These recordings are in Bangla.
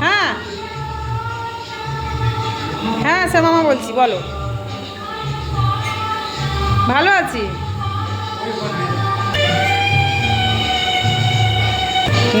হ্যাঁ। হ্যাঁ শ্যামামা বলছি, বলো। ভালো আছি।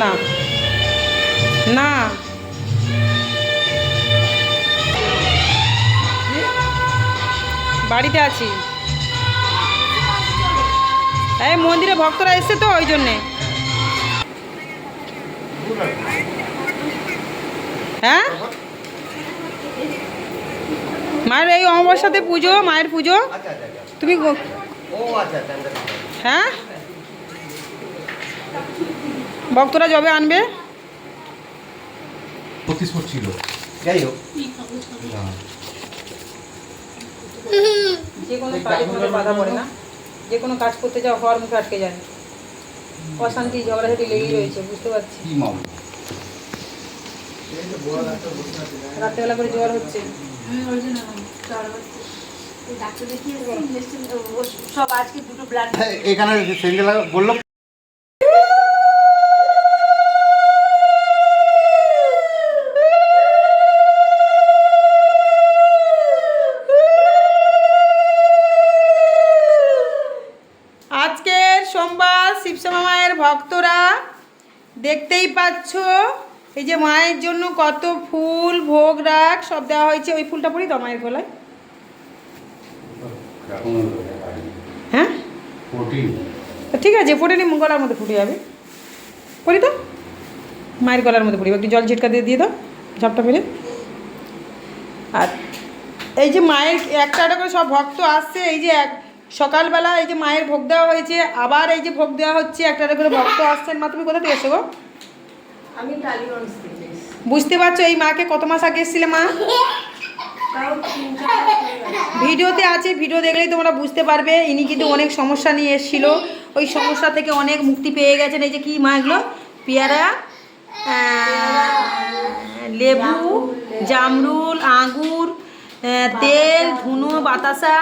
না। না। বাড়িতে আছি। এই মন্দিরে ভক্তরা এসছে তো, ওই জন্যে। হ্যাঁ? মায়ের এই অমাবস্যাতে পুজো মায়ের পুজো? আচ্ছা আচ্ছা আচ্ছা। তুমি গো- ও। হ্যাঁ? ভক্তরা যবে আনবে? ছিল। যাই হোক। যে কোনো কাজে বাধা পড়ে না। যে কোনো কাজ করতে যাও হওয়ার মুখে আটকে যায় অশান্তি ঝগড়াঝাটি লেগেই রয়েছে বুঝতে পারছি। রাত্রেবেলা করে জ্বর হচ্ছে। সব আজকে দুটো ব্লাড এখানে সেন্ডেল বলল। আজকের সোমবার শিবশ্যামা মায়ের ভক্তরা দেখতেই পাচ্ছ এই যে মায়ের জন্য কত ফুল, ভোগ রাখ সব দেওয়া হয়েছে। ওই ফুলটা পড়ি তো মায়ের গলায়। হ্যাঁ? ঠিক আছে ফোটে নি গলার মধ্যে ফুটে যাবে। পড়ি তো? মায়ের গলার মধ্যে পড়ি একটু জল ছিটকা দিয়ে দিয়ে দাও, ঝাপটা মেরে। আর এই যে মায়ের একটা একটা করে সব ভক্ত আসছে। এই যে এক সকালবেলা এই যে মায়ের ভোগ দেওয়া হয়েছে। আবার এই যে ভোগ দেওয়া হচ্ছে। একটা করে ভক্ত আসছেন। মা, তুমি কোথা থেকে এসো গো? আমি টালিগঞ্জ থেকে বুঝতে পারছ এই মাকে কত মাস আগে এসেছিলে মা। ভিডিওতে আছে ভিডিও দেখলেই তোমরা বুঝতে পারবে ইনি কিন্তু অনেক সমস্যা নিয়ে এসেছিল। ওই সমস্যা থেকে অনেক মুক্তি পেয়ে গেছেন এই যে কি মা এগুলো? পেয়ারা লেবু জামরুল আঙুর তেল ধুনো বাতাসা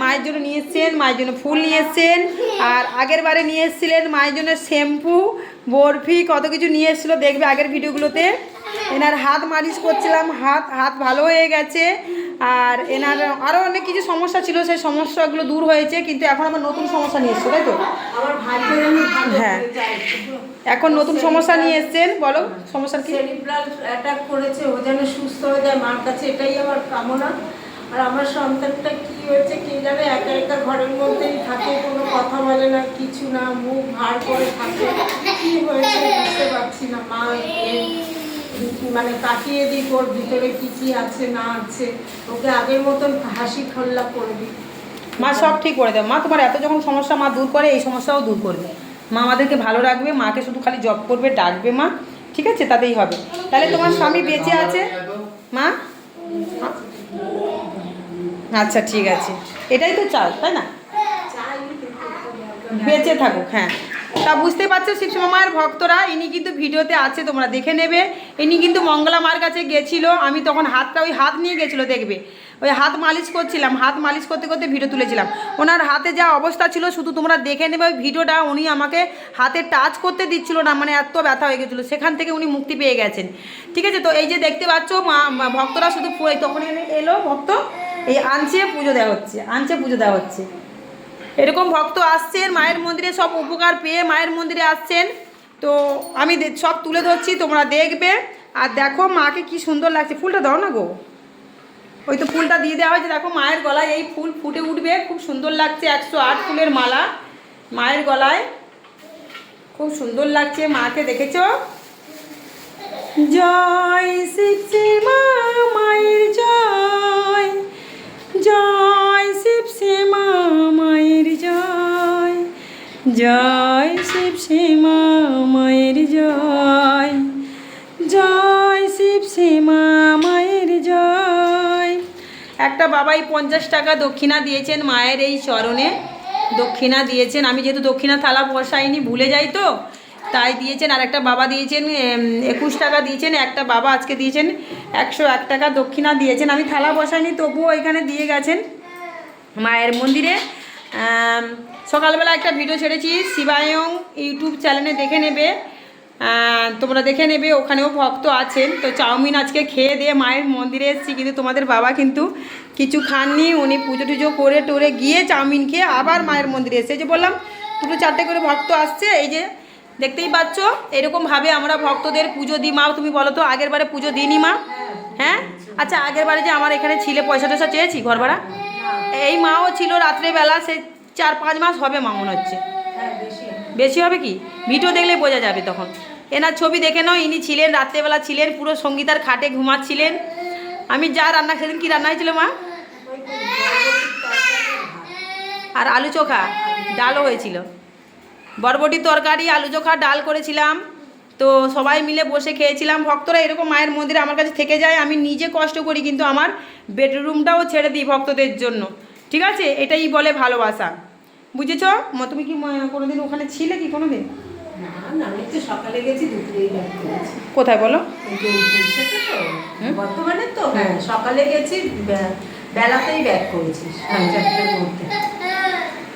মায়ের জন্য নিয়ে এসছেন মায়ের জন্য ফুল নিয়ে এসছেন আর আগের বারে নিয়ে এসেছিলেন মায়ের জন্য শ্যাম্পু বরফি কত কিছু নিয়ে এসেছিল দেখবে আগের ভিডিওগুলোতে। এনার হাত মালিশ করছিলাম হাত হাত ভালো হয়ে গেছে আর এনার আরও অনেক কিছু সমস্যা ছিল সেই সমস্যাগুলো দূর হয়েছে কিন্তু এখন আমার নতুন সমস্যা নিয়ে এসছো তাই তো? হ্যাঁ। এখন নতুন সমস্যা নিয়ে এসছেন বলো সমস্যা কি? অ্যাটাক করেছে ও যেন সুস্থ হয়ে যায় মার কাছে এটাই আমার কামনা। আর আমার সন্তানটা কি হয়েছে কে জানে? একা একা ঘরের মধ্যেই থাকে, কোনো কথা বলে না, কিছু না, মুখ ভার করে থাকে। কি হয়েছে বুঝতে পারছি না, মা মানে কাটিয়ে দিই ওর ভিতরে কি কি আছে, না আছে। ওকে আগের মতন হাসি খোল্লা করে দিই মা সব ঠিক করে দেবে। মা, তোমার এত যখন সমস্যা মা দূর করে, এই সমস্যাও দূর করবে মা আমাদেরকে ভালো রাখবে, মাকে শুধু খালি জব করবে, ডাকবে মা, ঠিক আছে? তাতেই হবে। তাহলে তোমার স্বামী বেঁচে আছে? মা? আচ্ছা ঠিক আছে। এটাই তো চাও তাই না? বেঁচে থাকুক হ্যাঁ। তা বুঝতে পারছ শিবশ্যামা মায়ের ভক্তরা, ইনি কিন্তু ভিডিওতে আছে, তোমরা দেখে নেবে। ইনি কিন্তু মঙ্গলা মার কাছে গেছিল, আমি তখন হাতটা, ওই হাত নিয়ে গেছিল, দেখবে। ওই হাত মালিশ করছিলাম, হাত মালিশ করতে করতে ভিডিও তুলেছিলাম। ওনার হাতে যা অবস্থা ছিল, শুধু তোমরা দেখে নেবে ওই ভিডিওটা, উনি আমাকে হাতে টাচ করতে দিচ্ছিল না মানে এত ব্যথা হয়ে গেছিল। সেখান থেকে উনি মুক্তি পেয়ে গেছেন। ঠিক আছে, তো এই যে দেখতে পাচ্ছ, মা, ভক্তরা শুধু তখন এলো ভক্ত। এই আনছে, পুজো দেওয়া হচ্ছে, আনছে, পুজো দেওয়া হচ্ছে। এরকম ভক্ত আসছেন, মায়ের মন্দিরে সব উপকার পেয়ে মায়ের মন্দিরে আসছেন। তো আমি সব তুলে ধরছি, তোমরা দেখবে। আর দেখো মাকে কি সুন্দর লাগছে। ফুলটা দাও না গো। ওই তো ফুলটা দিয়ে দেওয়া হয়েছে। দেখো মায়ের গলায় এই ফুল ফুটে উঠবে। খুব সুন্দর লাগছে একশো আট ফুলের মালা মায়ের গলায়। খুব সুন্দর লাগছে মাকে, দেখেছ? জয় শিব মা, মায়ের জয় শিব শ্যামা মায়ের জয়। জয় শিব শ্যামা মায়ের জয়। জয় শিব শ্যামা মায়ের জয়। একটা বাবাই পঞ্চাশ টাকা দক্ষিণা দিয়েছেন মায়ের এই চরণে। দক্ষিণা দিয়েছেন। আমি যেহেতু দক্ষিণা থালা বসাইনি, ভুলে যাই তো। তাই দিয়েছেন, আর একটা বাবা দিয়েছেন একুশ টাকা দিয়েছেন, একটা বাবা আজকে দিয়েছেন, একশো এক টাকা দক্ষিণা দিয়েছেন। আমি থালা বসাইনি, তবুও এখানে দিয়ে গেছেন মায়ের মন্দিরে। সকালবেলা একটা ভিডিও ছেড়েছি, শিবায়ং ইউটিউব চ্যানেলে দেখে নেবে। তোমরা দেখে নেবে, ওখানেও ভক্ত আছেন। তো চাউমিন আজকে খেয়ে দিয়ে মায়ের মন্দিরে এসেছি, কিন্তু তোমাদের বাবা কিন্তু কিছু খাননি। উনি পুজো টুজো করে টোরে গিয়ে চাউমিন খেয়ে আবার মায়ের মন্দিরে এসে যে বললাম, দুটো চারটে করে ভক্ত আসছে, এই যে দেখতেই পাচ্ছ? এরকমভাবে আমরা ভক্তদের পুজো দিই। মা, তুমি বলো তো, আগের বারে পুজো দিইনি মা? হ্যাঁ? আচ্ছা আগের বারে যে আমার এখানে ছিলে পয়সা টয়সা চেয়েছি ঘর ভাড়া এই মাও ছিল রাত্রেবেলা, সে চার পাঁচ মাস হবে মা মনে হচ্ছে। বেশি হবে কি? ভিডিও দেখলে বোঝা যাবে তখন। এনার ছবি দেখে নাও, ইনি ছিলেন, রাত্রেবেলা ছিলেন, পুরো সঙ্গীতার খাটে ঘুমাচ্ছিলেন। আমি যা রান্না, সেদিন কি রান্না হয়েছিল মা? আর আলু চোখা, ডালও হয়েছিল। বরবটি তরকারি আলু চোখা ডাল করেছিলাম। তো সবাই মিলে বসে খেয়েছিলাম। ভক্তরা এরকম মায়ের মন্দিরে আমার কাছে থেকে যায় আমি নিজে কষ্ট করি কিন্তু আমার বেডরুমটাও ছেড়ে দিই ভক্তদের জন্য। ঠিক আছে? এটাই বলে ভালোবাসা। বুঝেছ? তুমি কি কোনোদিন ওখানে ছিলে কি কোনোদিন? না না আমি তো সকালে গেছি দুপুরেই ব্যাক করেছি। কোথায় বলো? বর্তমানে তো হ্যাঁ সকালে গেছি বেলাতেই ব্যাক করেছি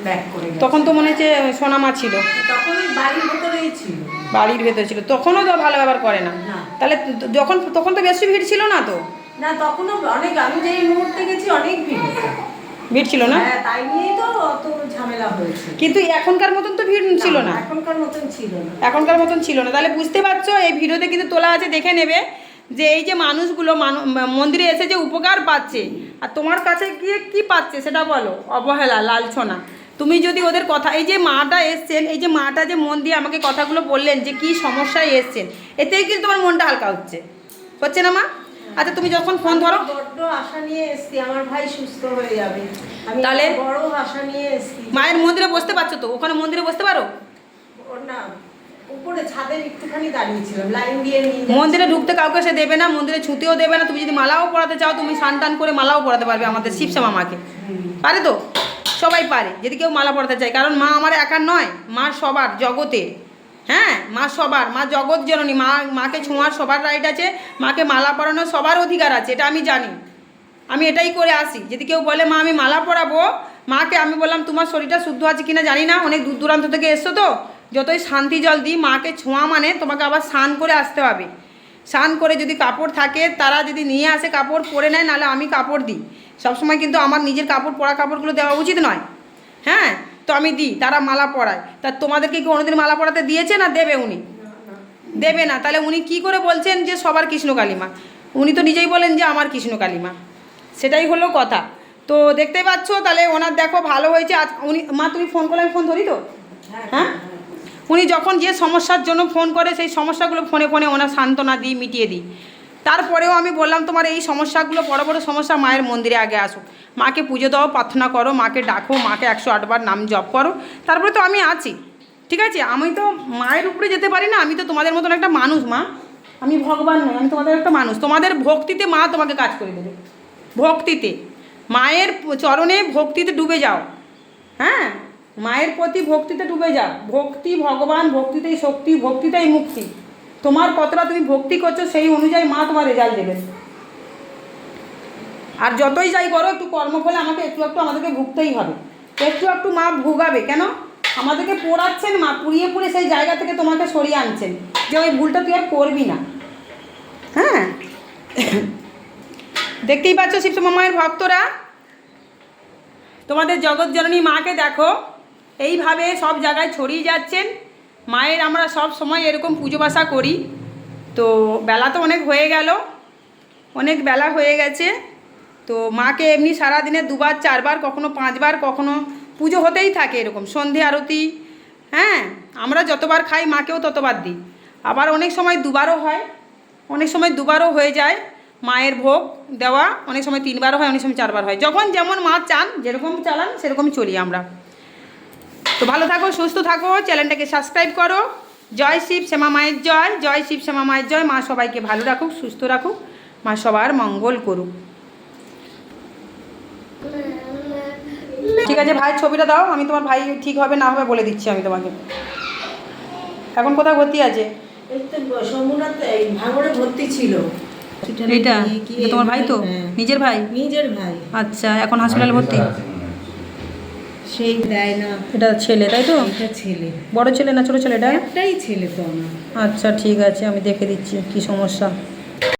ব্যাক করে গেছি। তখন তো মনে হচ্ছে সোনামা ছিল। তখন ওই বাড়ির ভেতরেই ছিল। বাড়ির ভেতরে ছিল। তখনও তো ভালো ব্যবহার করে না। তাহলে যখন তখন তো বেশি ভিড় ছিল না তো? না তখনও অনেক আমি যেই মুহূর্তে গেছি অনেক ভিড়। ভিড় ছিল না? হ্যাঁ তাই নিয়েই তো অত ঝামেলা হয়েছে। কিন্তু এখনকার মতন তো ভিড় ছিল না। এখনকার মতন ছিল না। এখনকার মতন ছিল না। তাহলে বুঝতে পারছ এই ভিডিওতে কিন্তু তোলা আছে দেখে নেবে যে এই যে মানুষগুলো মানু- মন্দিরে এসে যে উপকার পাচ্ছে আর তোমার কাছে গিয়ে কি পাচ্ছে সেটা বলো। অবহেলা লালছনা। তুমি যদি ওদের কথা এই যে মাটা এসছেন এই যে মাটা যে মন দিয়ে আমাকে কথাগুলো বললেন যে কি সমস্যায় এসছেন এতেই কিন্তু তোমার মনটা হালকা হচ্ছে। হচ্ছে না মা? আচ্ছা তুমি যখন ফোন ধরো। বড্ড আশা নিয়ে এসছি আমার ভাই সুস্থ হয়ে যাবে। আমি তাহলে? বড় আশা নিয়ে এসছি। মায়ের মন্দিরে বসতে পারছ তো? ওখানে মন্দিরে বসতে পারো? না উপরে ছাদের একটুখানি দাঁড়িয়েছিলাম লাইন দিয়ে নিয়ে মন্দিরে ঢুকতে কাউকে সে দেবে না মন্দিরে ছুতেও দেবে না তুমি যদি মালাও পড়াতে চাও তুমি সান টান করে মালাও পড়াতে পারবে আমাদের শিবসা মামাকে পারে তো? সবাই পারে, যদি কেউ মালা পড়াতে চায়। কারণ মা আমার একার নয়, মা সবার জগতে। হ্যাঁ মা সবার, মা জগৎ জননী, মা, মাকে ছোঁয়ার সবার রাইট আছে, মাকে মালা পরানোর সবার অধিকার আছে, এটা আমি জানি। আমি এটাই করে আসি, যদি কেউ বলে, মা, আমি মালা পরাবো, মাকে আমি বললাম, তোমার শরীরটা শুদ্ধ আছে কিনা জানি না, অনেক দূর দূরান্ত থেকে এসছো তো? যতই শান্তি জল দিই, মাকে ছোঁয়া মানে তোমাকে আবার স্নান করে আসতে হবে। স্নান করে যদি কাপড় থাকে তারা যদি নিয়ে আসে কাপড় পরে নেয় নাহলে আমি কাপড় দিই। সবসময় কিন্তু আমার নিজের কাপড় পরা কাপড়গুলো দেওয়া উচিত নয়। হ্যাঁ? তো আমি দিই তারা মালা পরায়। তা তোমাদেরকে কি কোনোদিন মালা পরাতে দিয়েছে না দেবে উনি? দেবে না। তাহলে উনি কি করে বলছেন যে সবার কৃষ্ণ কালিমা? উনি তো নিজেই বলেন যে আমার কৃষ্ণ কালিমা। সেটাই হলো কথা। তো দেখতে পাচ্ছ তাহলে ওনার দেখো ভালো হয়েছে। আজ উনি মা তুমি ফোন করলে আমি ফোন ধরি তো? হ্যাঁ। উনি যখন যে সমস্যার জন্য ফোন করে, সেই সমস্যাগুলো ফোনে ফোনে ওনার সান্ত্বনা দিই, মিটিয়ে দিই। তারপরেও আমি বললাম, তোমার এই সমস্যাগুলো বড় বড় সমস্যা, মায়ের মন্দিরে আগে আসো। মাকে পুজো দাও, প্রার্থনা করো, মাকে ডাকো, মাকে একশো আটবার নাম জপ করো। তারপরে তো আমি আছি। ঠিক আছে? আমি তো মায়ের উপরে যেতে পারি না, আমি তো তোমাদের মতন একটা মানুষ, মা। আমি ভগবান নই, আমি তোমাদের একটা মানুষ। তোমাদের ভক্তিতে মা তোমাকে কাজ করে দেবে। ভক্তিতে। মায়ের চরণে ভক্তিতে ডুবে যাও। হ্যাঁ? মায়ের প্রতি ভক্তিতে ডুবে যাও ভক্তি ভগবান, ভক্তিতেই শক্তি, ভক্তিতেই মুক্তি। তোমার কতটা তুমি ভক্তি করছ, সেই অনুযায়ী মা তোমার রেজাল্ট দেবে। আর যতই যাই করো, একটু কর্মফলে আমাকে একটু একটু আমাদেরকে ভুগতেই হবে। একটু একটু মা ভুগাবে, কেন? আমাদেরকে পড়াচ্ছেন মা, পুড়িয়ে পুড়ে সেই জায়গা থেকে তোমাকে সরিয়ে আনছেন। যে ওই ভুলটা তুই আর করবি না। হ্যাঁ? দেখতেই পাচ্ছ শিবসমা মায়ের ভক্তরা? তোমাদের জগৎ জননী মাকে দেখো। এইভাবে সব জায়গায় ছড়িয়ে যাচ্ছেন। মায়ের আমরা সব সময় এরকম পুজো বাসা করি। তো বেলা তো অনেক হয়ে গেল। অনেক বেলা হয়ে গেছে। তো মাকে এমনি সারাদিনে দুবার, চারবার, কখনো পাঁচবার, কখনো পুজো হতেই থাকে এরকম। সন্ধে আরতি হ্যাঁ আমরা যতবার খাই, মাকেও ততবার দিই। আবার অনেক সময় দুবারও হয়। অনেক সময় দুবারও হয়ে যায়। মায়ের ভোগ দেওয়া অনেক সময় তিনবারও হয়, অনেক সময় চারবার হয়। যখন যেমন মা চান, যেরকম চালান সেরকম চলি আমরা। তো ভালো থাকো সুস্থ থাকো চ্যানেলটাকে সাবস্ক্রাইব করো। জয় শিব শ্যামা মায়ের জয়। জয় শিব শ্যামা মায়ের জয়। মা সবাইকে ভালো রাখুক সুস্থ রাখুক। মা সবার মঙ্গল করুক। ঠিক আছে ভাইয়ের ছবিটা দাও। আমি তোমার ভাই ঠিক হবে না হবে বলে দিচ্ছি আমি তোমাকে। এখন কোথায় ভর্তি আছে? ভাঙড়ে ভর্তি ছিল। এটা তোমার ভাই তো? হ্যাঁ। নিজের ভাই? নিজের ভাই। আচ্ছা এখন হসপিটালে ভর্তি? সেই দেয় না। এটা ছেলে তাই তো? এটা ছেলে। বড় ছেলে না ছোট ছেলেটা একটাই ছেলে তো আমার। আচ্ছা ঠিক আছে আমি দেখে দিচ্ছি কি সমস্যা।